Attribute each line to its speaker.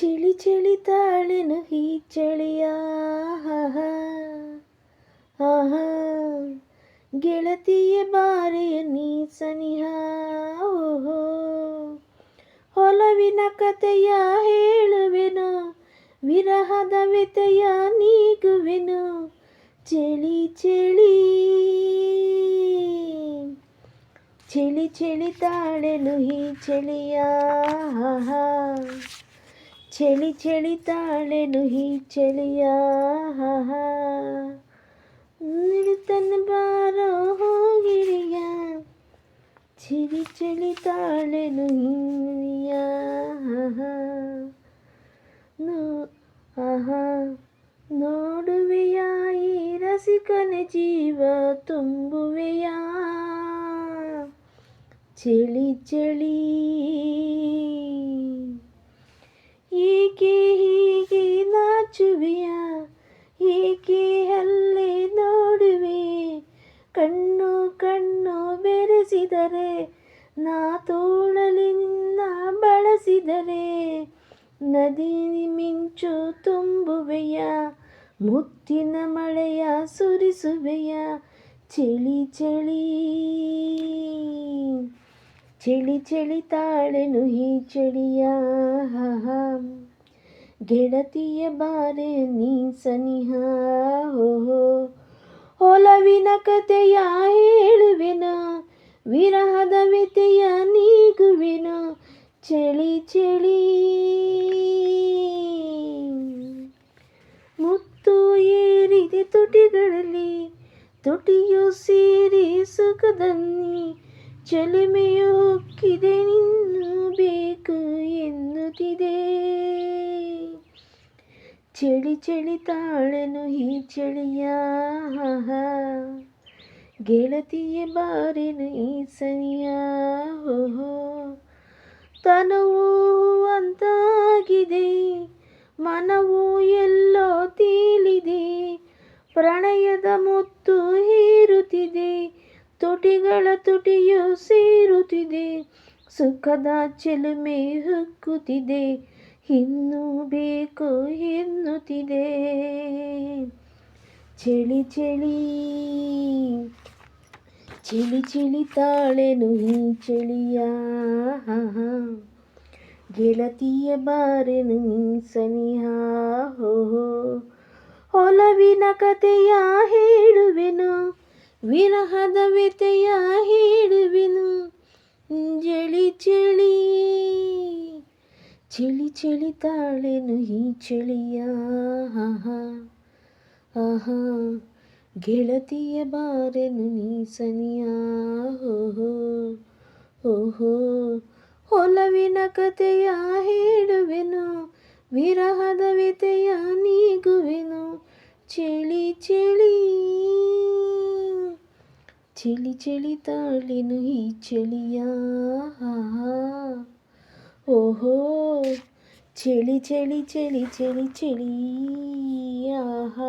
Speaker 1: ಚಳಿ ಚಳಿ ತಾಳೆನು ಈ ಚಳಿಯ ಗೆಳತಿಯ ಬಾರೆಯ ನೀ ಸನಿಹ ಓಹೋ. ಹೊಲವಿನ ಕಥೆಯ ಹೇಳುವೆನು, ವಿರಹದ ವ್ಯತೆಯ ನೀಗುವೆನು, ಚಳಿ ಚಳಿ. ಚಳಿ ಚಳಿ ತಾಳೆನು ಈ ಚಳಿಯ ಚಳಿ ಚಳಿ ತಾಳೆನು ಈ ಚಳಿಯ ಆಹಾ ನಿಲ್ತನ ಬಾರೋ ಹೋಗಿರಿಯ ಚಿರಿ ಚಳಿ ತಾಳೆನು ಹಿರಿಯ ಆಹಾ ನೋ ಆಹಾ ನೋಡುವೆಯ ಈ ರಸಿಕನ ಜೀವ ತುಂಬುವೆಯ ಚಳಿ ಚಳಿ ಏಕೆ ಹೀಗೆ ನಾಚುವೆಯ ಏಕೆ ಅಲ್ಲೇ ನೋಡುವೆ. ಕಣ್ಣು ಕಣ್ಣು ಬೆರೆಸಿದರೆ, ನಾ ತೋಳಲಿ ನಿನ್ನ ಬಳಸಿದರೆ. ನದಿ ಮಿಂಚು ತುಂಬುವೆಯ, ಮುತ್ತಿನ ಮಳೆಯ ಸುರಿಸುವೆಯ. ಚಳಿ ಚಳಿ ಚಳಿ ಚಳಿ ತಾಳೆನು ಈ ಚಳಿಯ. ಗೆಳತಿಯ ಬಾರೆ ನೀ ಸನಿಹ ಹೊಲವಿನ ಕತೆಯ ಹೇಳುವೆನ, ವಿರಹದ ವ್ಯತೆಯ ನೀಗುವೆನ. ಚಳಿ ಚಳಿ. ಮುತ್ತು ಏರಿದೆ ತುಟಿಗಳಲ್ಲಿ, ತುಟಿಯು ಸೇರಿ ಸುಖದನ್ನಿ ಚಲಿಮೆಯು ಹೊಕ್ಕಿದೆ, ನಿನ್ನು ಬೇಕು ಎನ್ನುತ್ತಿದೆ. ಚಳಿ ಚಳಿ ತಾಳೆನು ಈ ಚಳಿಯ ಗೆಳತಿಯ ಬಾರೆನು ಈ ಸನಿಯ ಓಹೋ ತನವೂ ಅಂತಾಗಿದೆ, ಮನವು ಎಲ್ಲೋ ತೀಲಿದೆ, ಪ್ರಣಯದ ಮುತ್ತು ಹೀರುತ್ತಿದೆ, ತುಟಿಗಳ ತುಟಿಯು ಸೇರುತ್ತಿದೆ, ಸುಖದ ಚೆಲುಮೆ ಹುಕ್ಕುತ್ತಿದೆ ಇನ್ನು ಬೇಕು ಎನ್ನುತ್ತಿದೆ ಚಳಿ ಚಳಿ, ಚಿಳಿ ಚಿಳಿ ತಾಳೆನು ಈ ಚಳಿಯ. ಗೆಳತಿಯ ಬಾರೆನು ಈ ಸನಿಹ. ಹೊಲವಿನ ಕಥೆಯ ಹೇಳುವೆನು, ವಿರಹದ ವ್ಯತೆಯ ಹೇಳುವೆನು. ಚಳಿ ಚಳಿ ತಾಳೆನು ಈ ಚಳಿಯ? ಆಹಾ ಗೆಳತಿಯ ಬಾರೆನು ನೀ ಸನಿಯ? ಓಹೋ ಓಹೋ ಹೊಲವಿನ ಕಥೆಯ ಹೇಳುವೆನು, ವಿರಹದ ವ್ಯತೆಯ ನೀಗುವೆನು. ಚಳಿ ಚಳಿ ಚಳಿ ಚಳಿ ತಾಳೆನು ಈ ಚಳಿಯ? ಓಹೋ. ಚಳಿ ಚಳಿ ಚಳಿ ಚಳಿ ಚಳಿ ಆಹಾ